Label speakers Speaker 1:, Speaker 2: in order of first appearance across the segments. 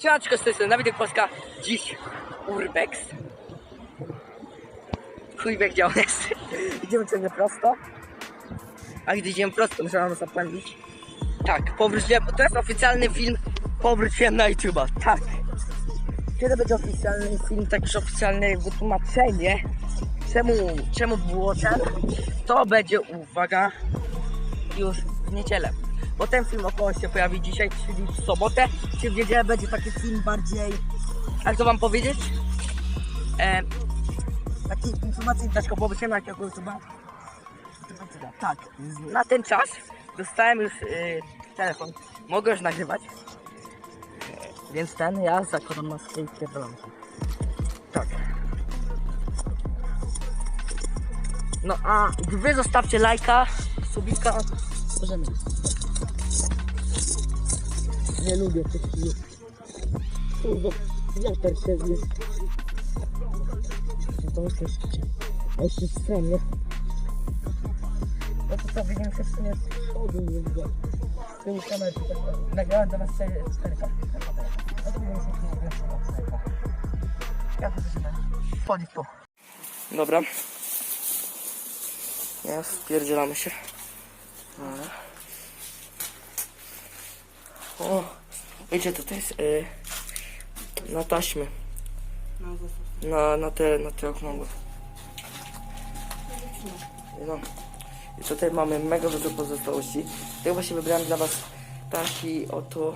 Speaker 1: Siemaneczko, z tej strony Dawidek Polska. Dziś Urbex. Chujbek działa jest. Idziemy ciągle prosto. A gdy idziemy prosto, muszę wam zapędzić. Tak, powróciłem, to jest oficjalny film. Powróciłem na YouTube'a, tak. Kiedy będzie oficjalny film, tak już oficjalne wytłumaczenie, czemu, czemu było tak, to będzie, uwaga, już w niedzielę. Bo ten film około się pojawi dzisiaj, czyli w sobotę, czy w niedzielę będzie taki film bardziej, jak to wam powiedzieć? E, taki informacyjny też powróciłem na jakiego YouTube'a. Tak, na ten czas dostałem już y, telefon. Mogę już nagrywać. E, Więc ten ja zakładam maskę i pierdolam. Tak. No a wy zostawcie lajka, subika. Możemy. Lubię tych filmów. Kurwa, wiatr się zje. No to jest jeszcze, jeszcze stromnie. No to co, widzimy się w sumie z przodu, nie widzę. Z tyłu kamery, tak, nagrałem do was 4 4 No to widzimy się w sumie z tyłu Ja to zaczynam. Wchodzi w to. Dobra. Ja spierdzielamy się. Dobra. O, wiecie, to, to jest y, na taśmy. Na, na te, na te okrągłe. No. I tutaj mamy mega dużo pozostałości. Ja właśnie wybrałem dla was taki oto,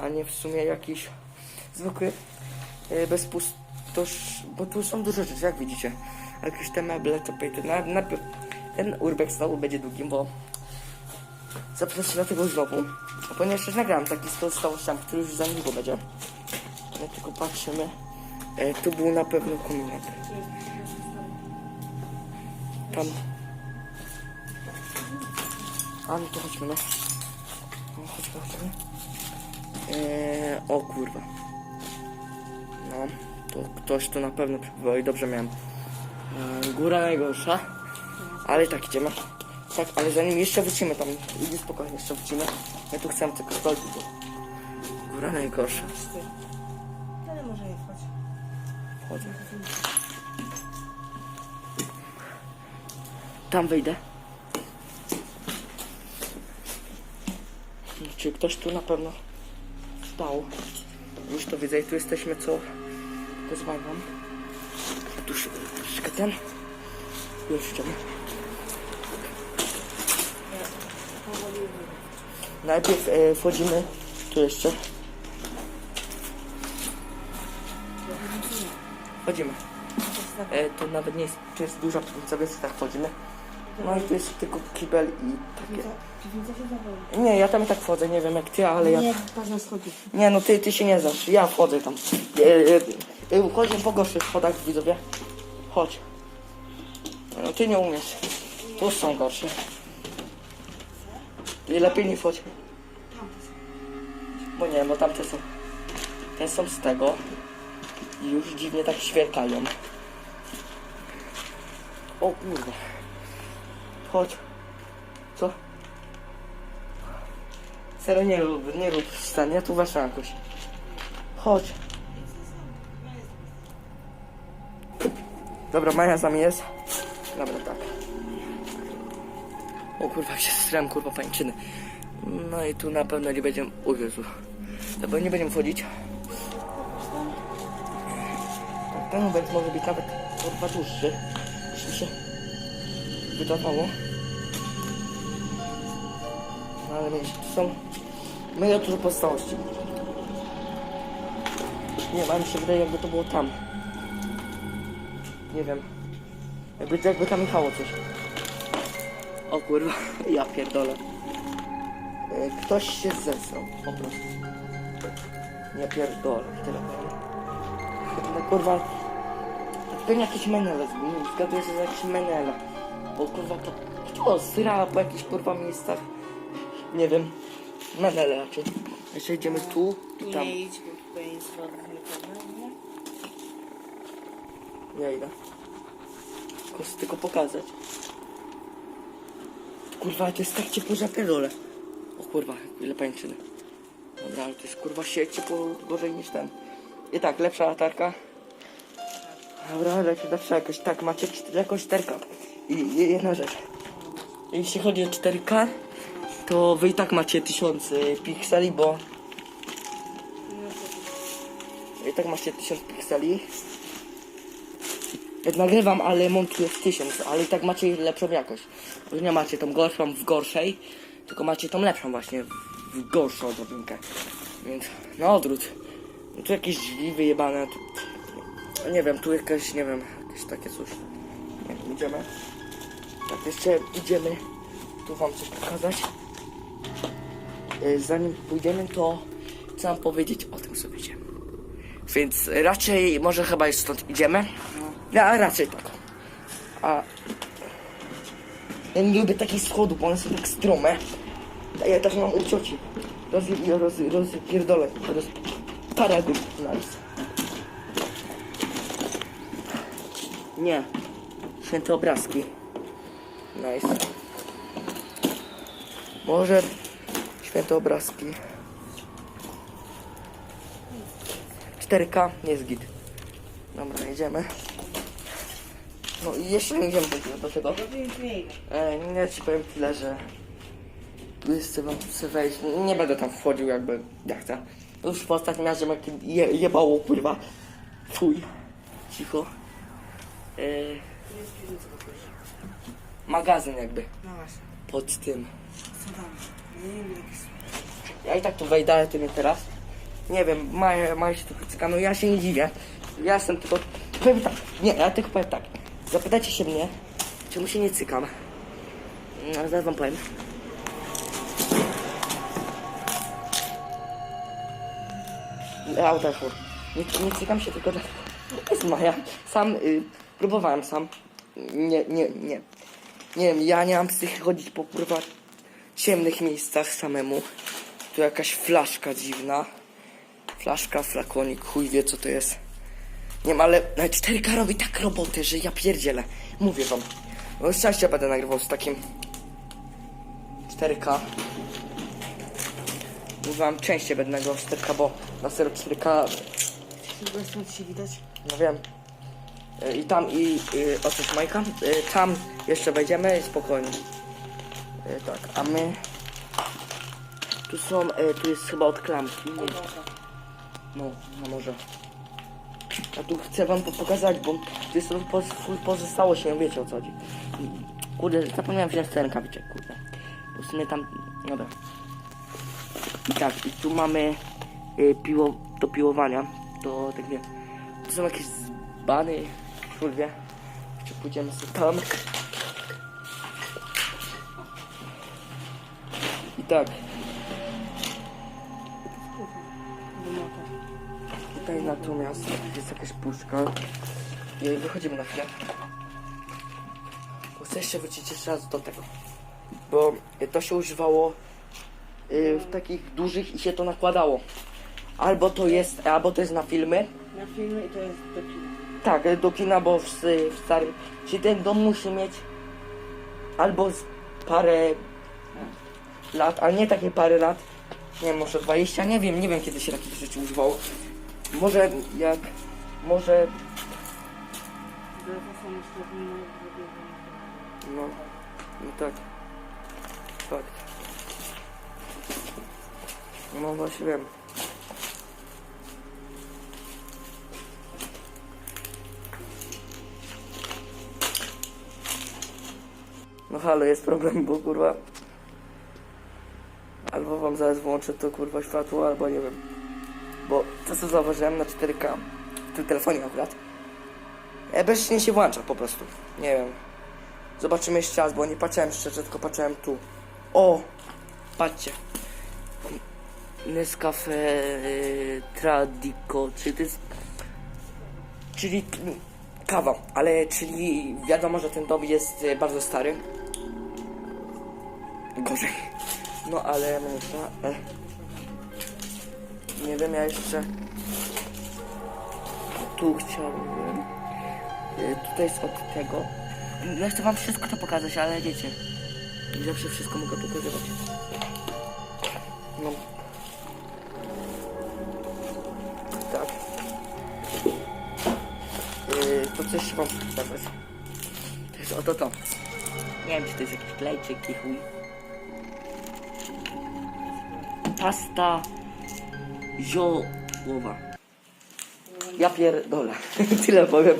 Speaker 1: a nie w sumie jakiś zwykły, y, bez pustosz, bo tu są dużo rzeczy, jak widzicie. Jakieś te meble, to pejty. Na, na, ten urbex znowu będzie długim, bo zapraszam dlatego znowu. Ponieważ już nagrałem taki z pozostałościami, który już za niedługo będzie. My tylko patrzymy. E, tu był na pewno kominek. Tam. A no to chodźmy, no. no chodźmy, chodźmy. E, o kurwa. No, to ktoś tu na pewno przebywał i dobrze miałem. E, góra najgorsza. Ale tak idziemy. Tak, ale zanim jeszcze wrócimy tam, idzie spokojnie, jeszcze wrócimy. Ja tu chcę tylko stolki, bo góra najgorsza.
Speaker 2: Ale może nie wchodź.
Speaker 1: Wchodzę. Tam wyjdę. Czy ktoś tu na pewno stał? Już to widzę i tu jesteśmy co pozwalam wam. A tu troszeczkę ten. Już idziemy. Najpierw e, wchodzimy tu jeszcze. Wchodzimy. E, to nawet nie jest, to jest duża piwnica, więc tak wchodzimy. No i tu jest tylko kibel i takie.
Speaker 2: Piwnica się zawoli.
Speaker 1: Nie, ja tam i tak wchodzę, nie wiem jak ty, ale ja...
Speaker 2: Nie, patrz na schody.
Speaker 1: Nie no, ty, ty się nie znasz, ja wchodzę tam. E, e, e, Chodzę po gorszych schodach, widzowie. Chodź. No ty nie umiesz. Tu są gorsze. Ty lepiej nie wchodź. Bo nie, bo tamte są... Te są z tego. I już dziwnie tak świerkają. O kurwa. Chodź. Co? Serio nie rób, nie rób stan, ja tu weszłam jakoś. Chodź. Dobra, Maja z nami jest. Dobra, tak. O kurwa, jak się strem, kurwa, pańczyny. No i tu na pewno nie będziemy... O Jezu. Dobra, nie będziemy wchodzić. Ten ubek może być nawet kurwa dłuższy. Mi się wydawało. No ale wiecie, tu są mega dużo pozostałości. Nie mi się wydaje jakby to było tam. Nie wiem. Jakby, jakby tam jechało coś. O kurwa, ja pierdolę. E, Ktoś się zesrał, po prostu. Nie pierdolę, tyle. Chyba kurwa... Pewnie jakieś menele, z- zgaduję się za jakieś menele. Bo kurwa to... Kto srała po jakichś kurwa miejscach? Nie wiem. Menele raczej. Jeszcze idziemy tu i tam.
Speaker 2: Nie idź, bo tutaj jest nie?
Speaker 1: Ja idę. Tylko, chcę tylko pokazać. Kurwa, to jest tak ciepło, że pierdolę. O kurwa, ile pańczyny. Dobra, ale to jest kurwa się ciepło gorzej niż ten. I tak, lepsza latarka. Dobra, lepsza, lepsza jakoś. Tak, macie jakąś 4K. I, I jedna rzecz. Jeśli chodzi o 4K, to wy i tak macie 1000 y, pikseli, bo i tak macie 1000 pikseli. Jak nagrywam, ale montuję w 1000, ale i tak macie lepszą jakość. Bo nie macie tą gorszą w gorszej, tylko macie tą lepszą właśnie w gorszą odrobinkę. Więc na odwrót. No tu jakieś drzwi wyjebane. Tu, nie wiem, tu jakaś, nie wiem, jakieś takie coś. Nie wiem, idziemy. Tak, jeszcze idziemy. Tu wam coś pokazać. Y, Zanim pójdziemy, to chcę wam powiedzieć o tym, co idziemy. Więc raczej, może chyba już stąd idziemy. No, a raczej tak. A ja nie lubię takich schodów, bo one są tak strome. A ja tak mam u cioci. Roz, roz, rozpierdolę. Roz. Nice. Nie. Święte obrazki. Nice. Może święte obrazki. 4K nie jest git. Dobra, jedziemy. No i jeszcze nie idziemy do- do tego.
Speaker 2: Mniej.
Speaker 1: E, nie ci powiem tyle, że tu chcę wam chcę wejść. Nie będę tam wchodził jakby jak chcę. Już w ostatnim razie jak je, jebało kurwa. Fuj. Cicho. E,
Speaker 2: po
Speaker 1: magazyn jakby.
Speaker 2: No właśnie.
Speaker 1: Pod tym.
Speaker 2: Co tam? Nie wiem, jak.
Speaker 1: Ja i tak tu wejdę, ale ty nie teraz. Nie wiem, mają mają się trochę cyka, no ja się nie dziwię. Ja jestem tylko... Powiem tak, nie, ja tylko powiem tak. Zapytajcie się mnie, czemu się nie cykam. No, zaraz wam powiem. Auta. Nie, nie cykam się tylko dlatego. Jest Maja. Sam y, próbowałem sam. Nie, nie, nie. Nie wiem, ja nie mam psychy chodzić po kurwa ciemnych miejscach samemu. Tu jakaś flaszka dziwna. Flaszka, flakonik, chuj wie co to jest. Nie wiem, ale ale 4K robi tak roboty, że ja pierdzielę. Mówię wam. No szczęście będę nagrywał z takim 4K. Mówię wam, częściej będę nagrywał z 4K, bo na serio 4K,
Speaker 2: Chyba stąd się widać.
Speaker 1: no wiem. Y, I tam i y, o coś Majka. Y, tam jeszcze wejdziemy i spokojnie. Y, tak, a my tu są, y, tu jest chyba od klamki. No, no może. A tu chcę wam to pokazać, bo to jest po, full pozostałość, nie wiecie o co chodzi. Kurde, zapomniałem wziąć te rękawiczek, kurde. Bo w sumie tam, no dobra. I tak, i tu mamy y, piło do piłowania. To tak wie. To są jakieś dzbany, kurde. Czy pójdziemy sobie tam. I tak, Tutaj natomiast jest jakaś puszka. I wychodzimy na chwilę. Chcę jeszcze wrócić jeszcze raz do tego. Bo to się używało y, w takich dużych i się to nakładało. Albo to jest, albo to jest na filmy.
Speaker 2: Na filmie i to jest do kina.
Speaker 1: Tak, do kina, bo w, w starym. Czyli ten dom musi mieć albo parę lat, ale nie takie parę lat. Nie wiem, może 20, nie wiem, nie wiem kiedy się takich rzeczy używało. Może jak, może, no, no tak, fakt. No właśnie wiem. No halo, jest problem, bo kurwa... Albo wam zaraz włączę to kurwa światło, albo nie wiem. Bo to co zauważyłem na 4K, w tym telefonie akurat, e, bezcznie się włącza po prostu. Nie wiem. Zobaczymy jeszcze raz, bo nie patrzyłem szczerze, tylko patrzyłem tu. O! Patrzcie. Nescafe y, Tradico, czyli to jest... Czyli mm, kawa, ale czyli wiadomo, że ten dom jest y, bardzo stary. Gorzej. No ale. E. Nie wiem, ja jeszcze tu chciałbym. Y, tutaj jest od tego. Ja chcę wam wszystko to pokazać, ale wiecie. Nie zawsze wszystko mogę pokazywać. No. Tak. Yy, to coś trzeba pokazać. To jest oto to. Nie wiem, czy to jest jakiś klejczyk chuj. Pasta ziołowa. Ja pierdolę. Tyle powiem.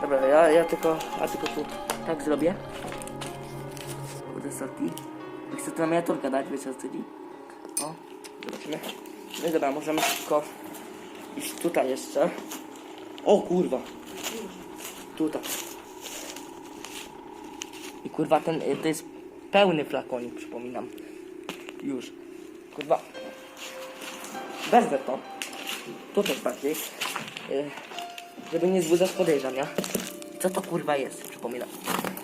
Speaker 1: Dobra, ja, ja tylko, ja tylko tu tak zrobię. Kurde, sorki. Chcę tu na miniaturkę dać, wiecie co chodzi? O, zobaczymy. No dobra, możemy tylko iść tutaj jeszcze. O kurwa. Tutaj. I kurwa ten, y, to jest pełny flakonik, przypominam. Już. Kurwa. Wezmę to. Tutaj bardziej. Y, Żeby nie wzbudzać podejrzenia. Co to kurwa jest? Przypominam.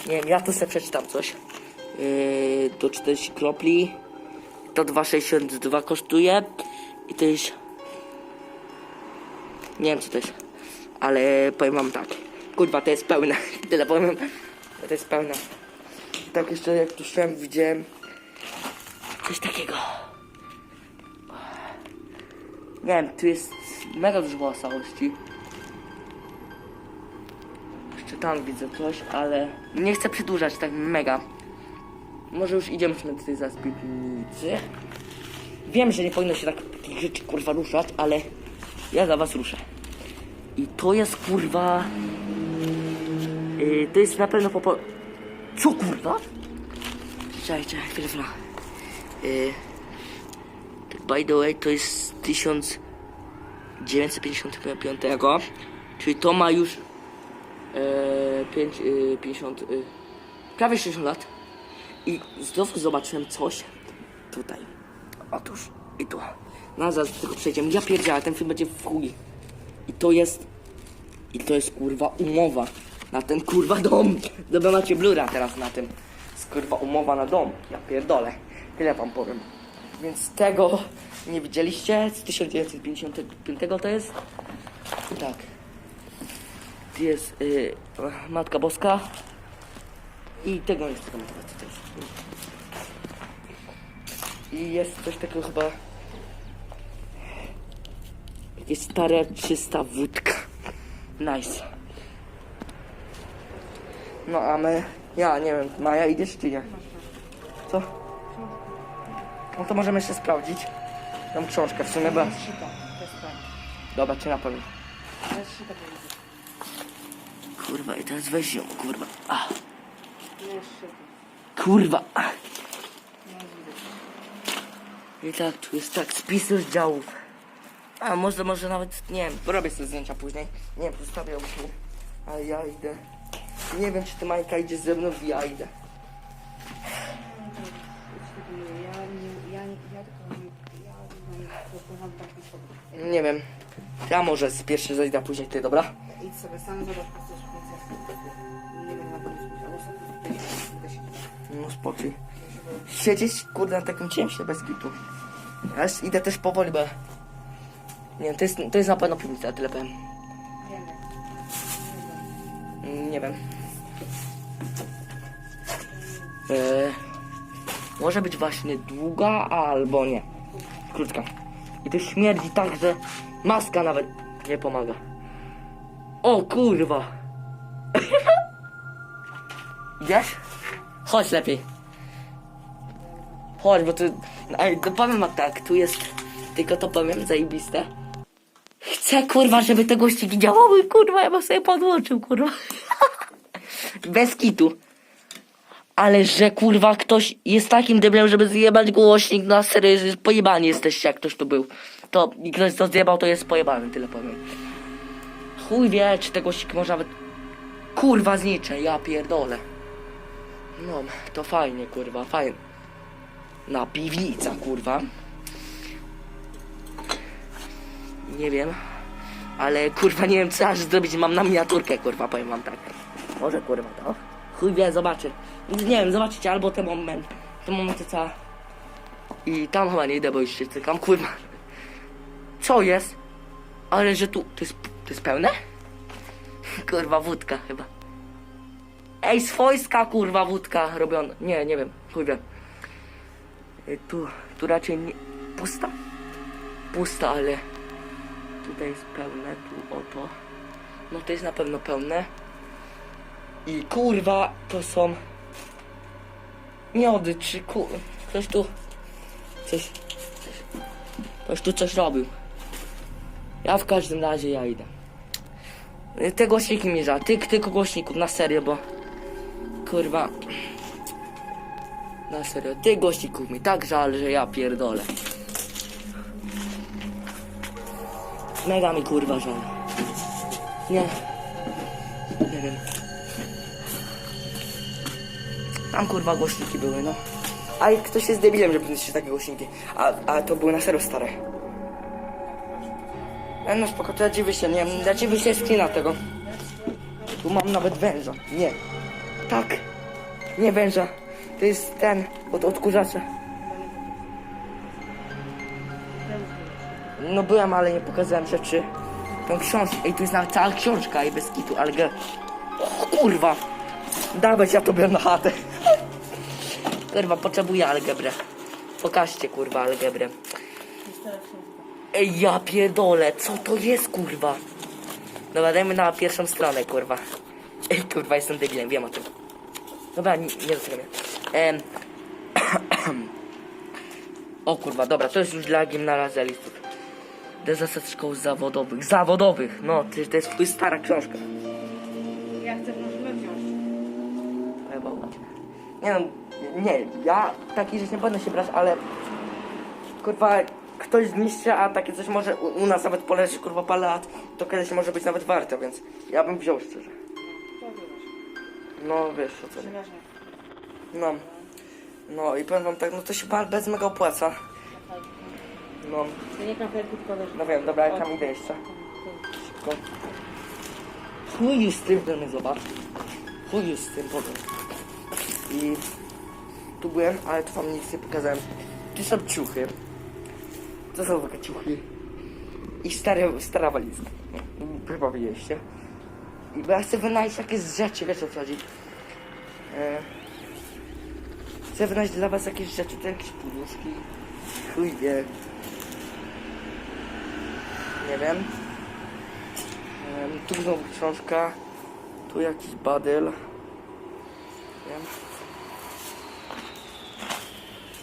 Speaker 1: Nie wiem, ja tu sobie przeczytam coś. Yy, to 40 kropli. To 2,62 kosztuje. I to jest... Nie wiem co to jest. Ale powiem wam tak. Kurwa, to jest pełne. Tyle powiem. To jest pełne. Tak jeszcze jak tu szłem, widziałem coś takiego. Nie wiem, tu jest mega dużo wołasałości. Jeszcze tam widzę coś, ale nie chcę przedłużać tak mega. Może już idziemy do tej zaraz piwnicy. Wiem, że nie powinno się tak takich rzeczy kurwa ruszać, ale ja za was ruszę. I to jest kurwa. Yy, to jest na pewno po. Co kurwa? Czekaj, czekaj, chwilę, chwilę. Yy, by the way, to jest 1955, czyli to ma już e, 5, e, 50, e, prawie 60 lat. I znowu zobaczyłem coś tutaj. Otóż i tu. No zaraz do tego przejdziemy. Ja pierdziałem, ten film będzie w chuj. I to jest, i to jest kurwa umowa na ten kurwa dom. Dobra, macie blura teraz na tym. Jest kurwa umowa na dom. Ja pierdolę. Tyle wam powiem. Więc tego nie widzieliście. Z 1955 to jest. Tak. Jest y, Matka Boska. I tego nie chcę jest. I jest coś takiego chyba... Jakieś stare, czysta wódka. Nice. No a my... Ja nie wiem, Maja idziesz czy nie? Co? No to możemy jeszcze sprawdzić. Mam książkę w sumie, bo... Dobra, czy na pewno.
Speaker 2: To jest szyta pomiędzy.
Speaker 1: Kurwa, i teraz weź ją, kurwa. A,
Speaker 2: jest szyta.
Speaker 1: kurwa. A.
Speaker 2: Nie jest widać.
Speaker 1: I tak, tu jest tak, spis rozdziałów. A może, może nawet, nie wiem, porobię sobie zdjęcia później. Nie wiem, zostawię ją tu. Ale ja idę. Nie wiem, czy ty Majka idzie ze mną, ja idę.
Speaker 2: Nie
Speaker 1: wiem. Ja może z pierwszy zejdę, a później ty, dobra?
Speaker 2: Idź sobie sam, zobacz, po co jest Nie wiem, na pewno
Speaker 1: No spokój. Siedzieć, kurde, na takim ciemsie bez kitu. Ja już idę też powoli, bo... Nie wiem, to jest, to jest na pewno piwnica, tyle powiem.
Speaker 2: Nie wiem.
Speaker 1: Nie wiem. Eee, może być właśnie długa albo nie. Krótka. To śmierdzi tak, że maska nawet nie pomaga. O kurwa! Idziesz? Chodź lepiej. Chodź, bo tu... Ej, to powiem tak, tu jest... Tylko to powiem, zajebiste. Chcę kurwa, żeby te gościki działały, kurwa, ja bym sobie podłączył, kurwa. Bez kitu. Ale że kurwa ktoś jest takim deblem, żeby zjebać głośnik na serio, że pojebani jesteście, jak ktoś tu był. To i ktoś to zjebał, to jest pojebany, tyle powiem. Chuj wie, czy te głośniki może nawet... Kurwa znicze, ja pierdolę. No, to fajnie, kurwa, fajnie. Na piwnica, kurwa. Nie wiem. Ale kurwa nie wiem co aż zrobić, mam na miniaturkę kurwa, powiem wam tak. Może kurwa to. Chuj wie, zobaczy. Nie wiem, zobaczycie albo ten moment. Ten moment co. I tam chyba nie idę, bo już się cykam, kurwa. Co jest? Ale że tu. To jest, to jest pełne? Kurwa, wódka chyba. Ej, swojska kurwa wódka robiona. Nie, nie wiem, chuj wiem. Y, Tu, tu raczej nie. Pusta? Pusta, ale. Tutaj jest pełne, tu oto. No to jest na pewno pełne. I kurwa, to są miody, czy kur... Ktoś tu... Coś... Ktoś tu coś robił. Ja w każdym razie ja idę. Te głośniki mi żal. Ty, tylko głośników, na serio, bo... Kurwa... Na serio, ty głośników mi tak żal, że ja pierdolę. Mega mi kurwa żal. Nie. Nie wiem. Tam kurwa głośniki były, no. A i ktoś jest debilem, żeby nosić takie głośniki. A, a to były na serio stare. E, no spoko, to ja ci wyślę, nie wiem, ja ci wyślę screena tego. Tu mam nawet węża. Nie. Tak. Nie węża. To jest ten od odkurzacza. No byłem, ale nie pokazałem rzeczy. Tą książkę. Ej, tu jest nawet cała książka i bez kitu, ale. O, kurwa! Dawać ja to biorę na chatę. Kurwa, potrzebuję algebrę. Pokażcie, kurwa, algebrę. Ej, ja pierdolę, co to jest, kurwa? Dobra, dajmy na pierwszą stronę, kurwa. Ej, kurwa, jestem debilem, wiem o tym. Dobra, nie, nie. Em. o kurwa, dobra, to jest już dla gimnazjalistów. Do zasad szkół zawodowych. Zawodowych! No, to, to, jest, jest stara książka.
Speaker 2: Ja chcę możemy wziąć.
Speaker 1: Chyba. Nie no, nie, ja takich rzeczy nie będę się brać, ale kurwa, ktoś zniszczy, a takie coś może u, u nas nawet poleży kurwa parę lat, to kiedyś może być nawet warte, więc ja bym wziął szczerze. No wiesz o co.
Speaker 2: Przeważnie.
Speaker 1: No. No i powiem wam tak, no to się bez mega opłaca. No, no wiem, dobra, ja tam idę jeszcze. Szybko. Chuj z tym, ten zobacz. Chuj z tym potem. I tu byłem, ale tu wam nic nie pokazałem. Tu są ciuchy. To są takie ciuchy. I stare, stara walizka. Chyba widzieliście. I bo ja chcę wynająć jakieś rzeczy, wiesz o co chodzi. E, chcę wynająć dla was jakieś rzeczy, to jakieś poduszki. Chuj wie. Nie wiem. Em, tu znowu książka. Tu jakiś badyl. Wiem.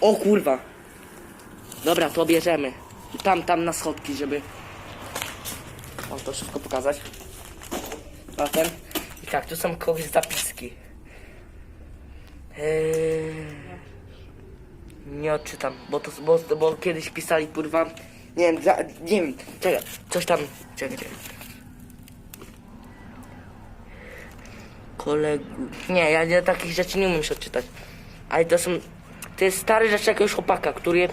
Speaker 1: O kurwa. Dobra, to bierzemy. Tam, tam na schodki, żeby Mam to szybko pokazać. A ten. I tak, tu są kogoś zapiski. Eee, nie odczytam, bo to bo, bo kiedyś pisali kurwa. Nie wiem, za, nie wiem, czekaj, coś tam. Czekaj, czekaj. Kolegu. Nie, ja, ja takich rzeczy nie umiem już odczytać. Ale to są. To jest stare rzeczy jakiegoś chłopaka, który.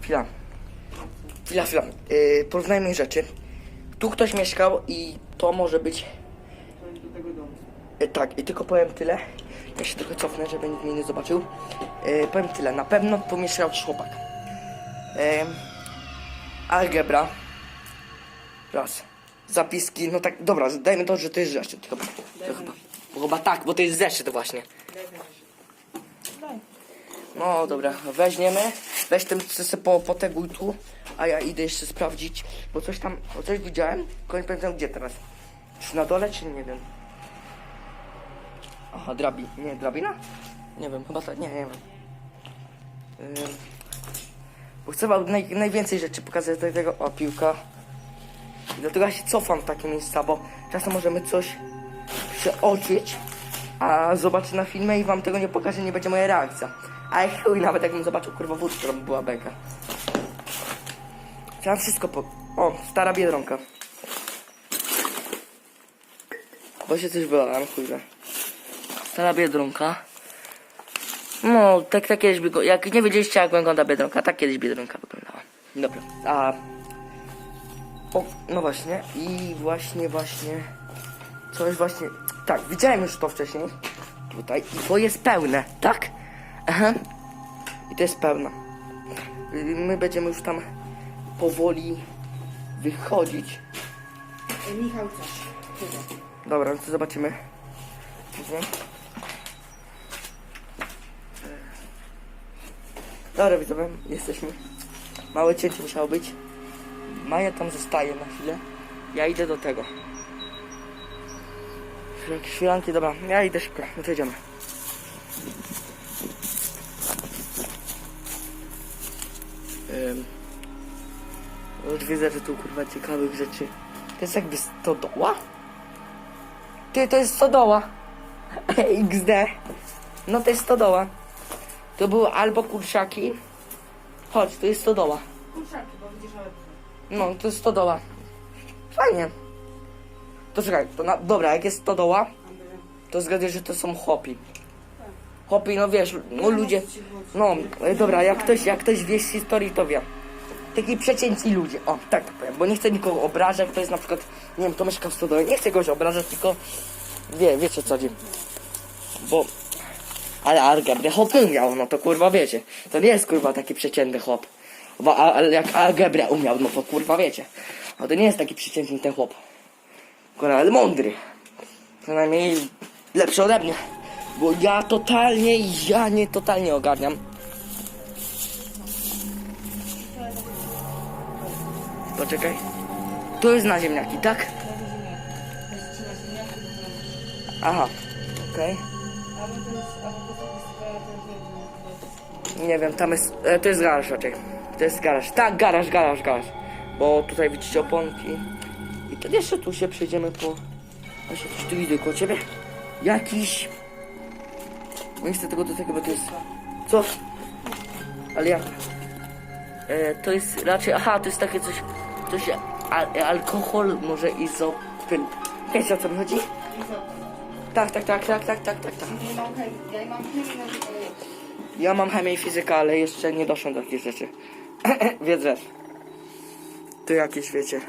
Speaker 1: Chwila. Chwila, chwila. Yy, porównajmy rzeczy. Tu ktoś mieszkał i to może być.
Speaker 2: To jest do tego domu.
Speaker 1: E, tak, i tylko powiem tyle. Ja się trochę cofnę, żeby nikt mnie nie zobaczył. E, powiem tyle. Na pewno pomieszkał jakiś chłopak. E, algebra. Raz. Zapiski, no tak, dobra, dajmy to, że to jest zeszyt. Chyba, chyba, chyba tak, bo to jest zeszyt właśnie. No dobra, weźmiemy. Weź ten sobie po, poteguj tu, a ja idę jeszcze sprawdzić, bo coś tam, bo coś widziałem, tylko nie pamiętam gdzie teraz. Czy na dole, czy nie wiem. Aha, drabi, nie, drabina? Nie wiem, chyba tak, nie, nie wiem. Ym, bo chcę wam naj, najwięcej rzeczy pokazać do tego, o piłka. I dlatego ja się cofam w takie miejsca, bo czasem możemy coś przeoczyć, a zobaczę na filmie i wam tego nie pokażę, nie będzie moja reakcja. Ale chuj, nawet jakbym zobaczył kurwa wódkę, to by była beka. Chciałem wszystko po... O, stara Biedronka. Bo się coś wylałem, chuj wie. Stara Biedronka. No, tak, tak kiedyś by. Jak nie wiedzieliście jak wygląda Biedronka, tak kiedyś Biedronka wyglądała. Dobra, a... O, no właśnie. I właśnie, właśnie... Coś właśnie... Tak, widziałem już to wcześniej. Tutaj. I to jest pełne, tak? Aha. I to jest pełne. My będziemy już tam powoli wychodzić.
Speaker 2: E, Michał coś. Chyba.
Speaker 1: Dobra, no to zobaczymy. Mhm. Dobra, widzowie, jesteśmy. Małe cięcie musiało być. Maja tam zostaje na chwilę. Ja idę do tego. Jakieś chwilanki, dobra, ja idę szybko, no to idziemy. Ym, już widzę, że tu kurwa ciekawych rzeczy. To jest jakby stodoła? Ty, to jest stodoła. XD. No to jest stodoła. To były albo kurczaki. Chodź, to jest stodoła.
Speaker 2: Kurczaki, bo widzisz, ale...
Speaker 1: No, to jest stodoła. Fajnie. To czekaj, to na, dobra, jak jest stodoła, to zgaduję, że to są chłopi. Chłopi, no wiesz, no ludzie. No, e, dobra, jak ktoś, jak ktoś wie z historii, to wie. Taki przeciętni ludzie, o, tak powiem, bo nie chcę nikogo obrażać, to jest na przykład, nie wiem, to mieszka w stodole, nie chcę kogoś obrażać, tylko wie, wiecie co chodzi. Bo, ale algebrę chłop umiał, no to kurwa wiecie, to nie jest kurwa taki przeciętny chłop. Bo a, ale jak algebrę umiał, no to kurwa wiecie, no to nie jest taki przeciętny ten chłop. Kurwa, ale mądry. Przynajmniej lepszy ode mnie. Bo ja totalnie, ja nie totalnie ogarniam. Poczekaj. To jest na ziemniaki, tak? Aha. Okej. Nie wiem, tam jest. E, to jest garaż raczej. To jest garaż. Tak, garaż, garaż, garaż. Bo tutaj widzicie oponki. To jeszcze tu się przejdziemy po. Właśnie coś tu widzę koło ciebie. Jakiś. No nie chcę tego do tego, bo to jest. Co? Ale jak? E, to jest raczej. Aha, to jest takie coś. Coś. Al, alkohol, może izopyl. Wiecie o co mi chodzi? Tak, tak, tak, tak, tak, tak, tak, tak.
Speaker 2: Ja mam chemię,
Speaker 1: i fizykę, ale jeszcze nie doszłem do takich rzeczy. Wiedzę. Tu jakieś wiecie.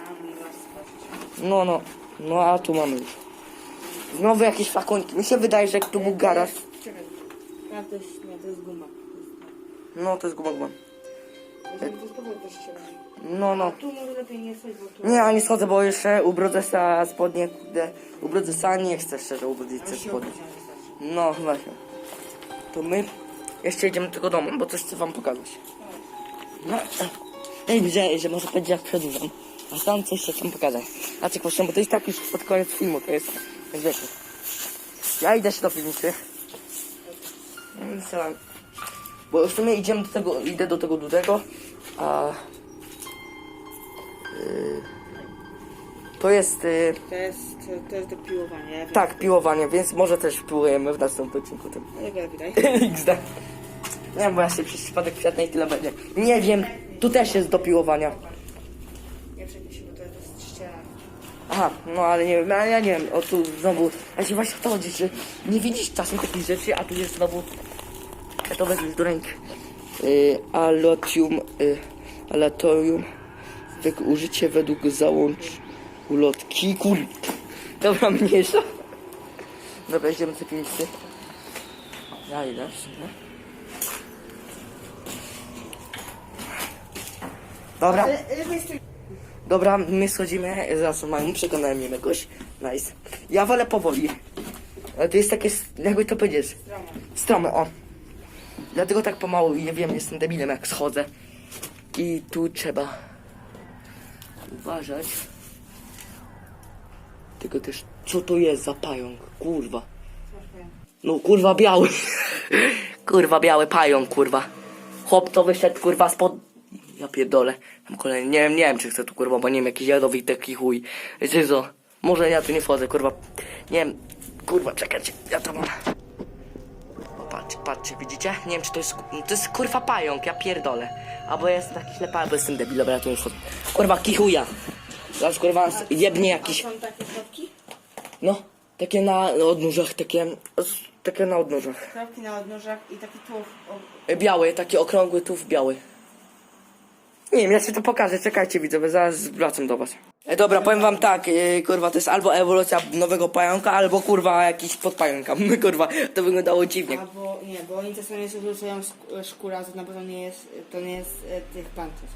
Speaker 1: No, no. No, a tu mamy już. Znowu jakieś flakonki. Mi się wydaje, że jak tu był garaż.
Speaker 2: Czekaj. A to jest... Nie, to jest guma.
Speaker 1: No, to jest guma guma. No, no.
Speaker 2: Tu może lepiej nie stać, bo tu...
Speaker 1: Nie, a nie schodzę, bo jeszcze ubrudzę sa spodnie, kurde. Ubrudzę sa, nie chcę szczerze ubrudzić te spodnie. No, właśnie. To my jeszcze jedziemy do tego domu, bo coś chcę wam pokazać. No, ej, że, że może będzie jak przedłużam. A tam coś chcę wam pokazać. A czy proszę, bo to jest tak już pod koniec filmu, to jest, wiecie. Ja idę się do piwnicy. Co mam? Bo w sumie idziemy do tego, idę do tego dudego, a... Yy, to jest... Yy,
Speaker 2: To jest... To jest do piłowania, ja wiem.
Speaker 1: tak, piłowanie, więc może też piłujemy w następnym odcinku tym.
Speaker 2: Lepiej, daj.
Speaker 1: XD. Nie wiem, bo ja się przez przypadek i tyle będzie. Nie wiem, tu też jest do piłowania.
Speaker 2: Ja przepiszę, bo to jest ścieranie.
Speaker 1: Aha, no ale nie wiem, ale ja nie wiem, o tu znowu, ja się właśnie o to chodzi, że nie widzisz czasem takich rzeczy, a tu jest znowu, ja to wezmę do ręki. Yy, alotium, yy, aleatorium, tak użycie według załącz ulotki, kur... Dobra, mniejsza. Dobra, idziemy piwnicy. Ja idę, w sumie. Dobra.
Speaker 2: Ale lepiej z tym...
Speaker 1: Dobra, my schodzimy, zaraz mamy, przekonałem mnie jakoś. Nice. Ja wolę powoli. Ale to jest takie, jakby to powiedzieć,
Speaker 2: Stroma.
Speaker 1: strome, o. Dlatego tak pomału, nie wiem, jestem debilem jak schodzę. I tu trzeba uważać. Tylko też, co to jest za pająk? Kurwa. No kurwa biały. kurwa biały pająk, kurwa. Chłop to wyszedł kurwa spod... Ja pierdolę. Mam kolejny. Nie wiem, nie wiem czy chcę tu kurwa, bo nie wiem, jakiś jadowity taki chuj. Wiecie co? Może ja tu nie wchodzę, kurwa. Nie wiem. Kurwa, czekajcie, ja to mam. Patrzcie, patrzcie, widzicie? Nie wiem czy to jest... To jest kurwa pająk, ja pierdolę. Albo jest taki ślepy, albo jestem debil, dobra, ja tu nie wchodzę. Kurwa, kichuja. Zaraz kurwa jebnie jakiś...
Speaker 2: Są takie kropki?
Speaker 1: No, takie na odnóżach, takie, takie na odnóżach.
Speaker 2: Kropki na odnóżach i taki tułów.
Speaker 1: Biały, taki okrągły tuf biały. Nie wiem, ja ci to pokażę, czekajcie widzowie, zaraz wracam do was. E, dobra, powiem wam tak, e, kurwa, to jest albo ewolucja nowego pająka, albo kurwa jakiś podpająka. kurwa, to wyglądało dziwnie.
Speaker 2: Albo nie, bo oni czasami sobie rzucają sk- szkóra, to na pewno nie jest, to nie jest e, tych pancerz.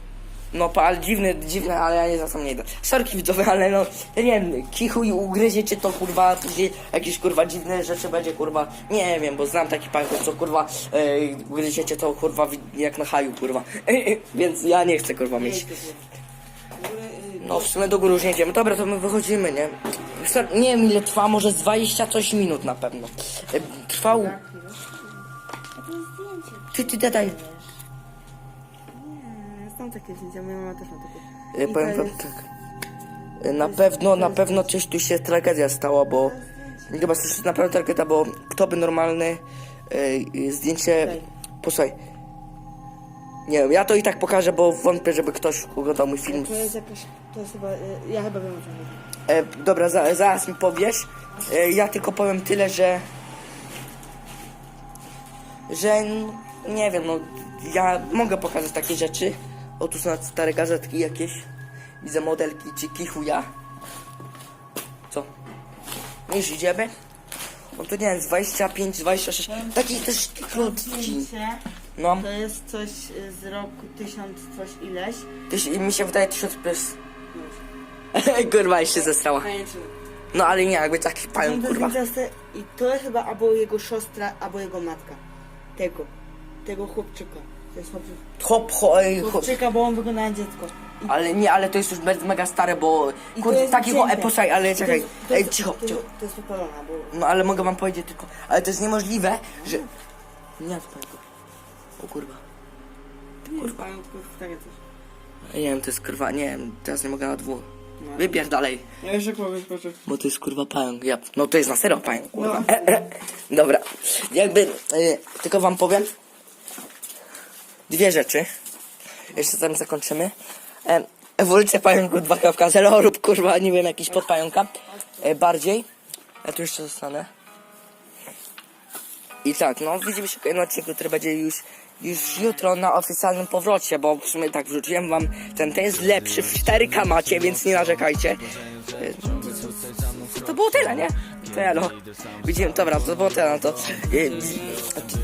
Speaker 1: No, ale dziwne, dziwne, ale ja nie za sam nie idę. Sorki widzowie, ale no, ja nie wiem, kichu i ugryziecie to kurwa, później jakieś kurwa dziwne rzeczy będzie kurwa, nie wiem, bo znam taki pająk, co kurwa, e, ugryziecie to kurwa jak na haju kurwa. Więc ja nie chcę kurwa mieć. No w sumie do góry już nie idziemy. Dobra, to my wychodzimy, nie? Nie wiem ile trwa, może z 20 coś minut na pewno. E, Trwał... Ty, ty, daj,
Speaker 2: takie zdjęcia, moja mama też ma takie. I
Speaker 1: Powiem
Speaker 2: to
Speaker 1: wam
Speaker 2: jest-
Speaker 1: tak. E, Na pewno, na pewno coś tu się tragedia stała, bo... Chyba to jest naprawdę tragedia, bo kto by normalny e, zdjęcie...
Speaker 2: Daj.
Speaker 1: Posłuchaj. Nie wiem, ja to i tak pokażę, bo wątpię, żeby ktoś oglądał mój film.
Speaker 2: To jest jakaś, to jest chyba, y, ja chyba wiem o czym chodzi.
Speaker 1: E, dobra, za, zaraz mi powiesz. E, ja tylko powiem tyle, że. Że. n- Nie wiem, no. Ja mogę pokazać takie rzeczy. O, tu są stare gazetki jakieś. Widzę modelki czy kichuja. Co? Już idziemy? No to nie wiem, z 25, 26. Taki też krótki. No.
Speaker 2: to jest coś z roku 1000 coś ileś.
Speaker 1: Tyś, mi się wydaje 1000 plus. kurwa, jeszcze zestrała. No ale nie, jakby taki pająk, kurwa.
Speaker 2: I to jest chyba albo jego siostra, albo jego matka. Tego. Tego chłopczyka. Jest chłopczyk.
Speaker 1: Hop, ho, ej.
Speaker 2: Chłopczyka, bo on wygląda na dziecko.
Speaker 1: Ale nie, ale to jest już me- mega stare, bo
Speaker 2: I to
Speaker 1: kurde,
Speaker 2: jest
Speaker 1: takiego
Speaker 2: wcięte.
Speaker 1: eposaj, ale
Speaker 2: to
Speaker 1: czekaj,
Speaker 2: jest- to
Speaker 1: ej,
Speaker 2: jest-
Speaker 1: cicho,
Speaker 2: to,
Speaker 1: cicho.
Speaker 2: To jest wypalona, bo...
Speaker 1: No ale mogę wam powiedzieć tylko, ale to jest niemożliwe, że... Nie, to pająku. O kurwa.
Speaker 2: Kurwa. Takie coś.
Speaker 1: Nie wiem, to jest kurwa, nie wiem, teraz nie mogę na dwóch.
Speaker 2: No.
Speaker 1: Wybierz dalej,
Speaker 2: Ja jeszcze powiem, proszę.
Speaker 1: bo to jest kurwa pająk, ja, no to jest na serio pająk, kurwa.
Speaker 2: No.
Speaker 1: Dobra, jakby, e, tylko wam powiem dwie rzeczy, jeszcze zanim zakończymy. E, ewolucja pająku 2.0 lub kurwa, nie wiem, jakiś podpająka, e, bardziej. Ja tu jeszcze zostanę. I tak, no widzimy się w kolejnym odcinku, który będzie już, już jutro na oficjalnym powrocie, bo w sumie tak wrzuciłem wam ten, ten jest lepszy, w 4K macie, więc nie narzekajcie. Y, To było tyle, nie? To ja no. Widzimy, dobra, to było tyle, no to. y,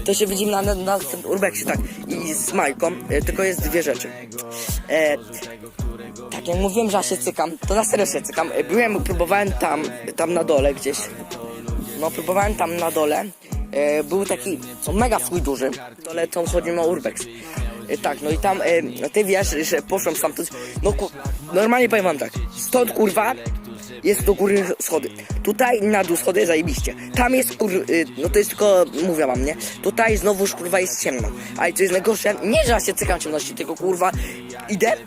Speaker 1: To się widzimy na, na, na tym urbexie, tak. I z Majką, y, tylko jest dwie rzeczy. E, tak jak mówiłem, że ja się cykam, to na serio się cykam. Y, Byłem, próbowałem tam, tam na dole gdzieś. No, próbowałem tam na dole. E, był taki mega swój duży, ale to chodzi o Urbex. E, tak, no i tam e, ty wiesz, że poszłem stamtąd. No ku, normalnie powiem wam tak. Stąd kurwa jest do góry schody. Tutaj na dół schody zajebiście. Tam jest kur, y, no to jest tylko, mówię wam, nie? Tutaj znowuż kurwa jest ciemno. Ale co jest najgorsze, nie że ja się cykam ciemności, tylko kurwa idę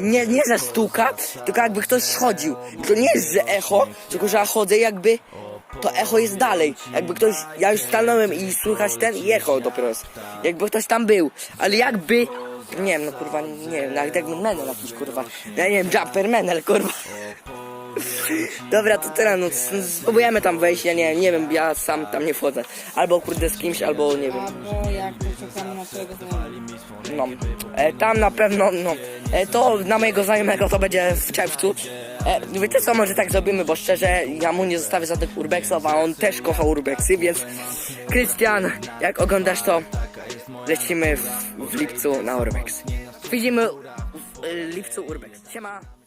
Speaker 1: nie, nie że stuka, tylko jakby ktoś chodził. To nie jest, że echo, tylko że ja chodzę jakby to echo jest dalej. Jakby ktoś, ja już stanąłem i słychać ten i echo dopiero jest. Jakby ktoś tam był, ale jakby, nie wiem, no kurwa, nie wiem, nawet jakby menel jakiś kurwa. Ja nie wiem, jumper menel kurwa. Dobra, to tyle, no spróbujemy tam wejść, ja nie, nie wiem, ja sam tam nie wchodzę. Albo kurde z kimś, albo nie wiem.
Speaker 2: Albo na swojego.
Speaker 1: No, e, tam na pewno, no, e, to na mojego znajomego to będzie w czerwcu. E, wiecie co, może tak zrobimy, bo szczerze, ja mu nie zostawię żadnych urbexów, a on też kocha urbexy, więc Krystian, jak oglądasz to, lecimy w, w lipcu na urbex. Widzimy w, w lipcu urbex. Siema.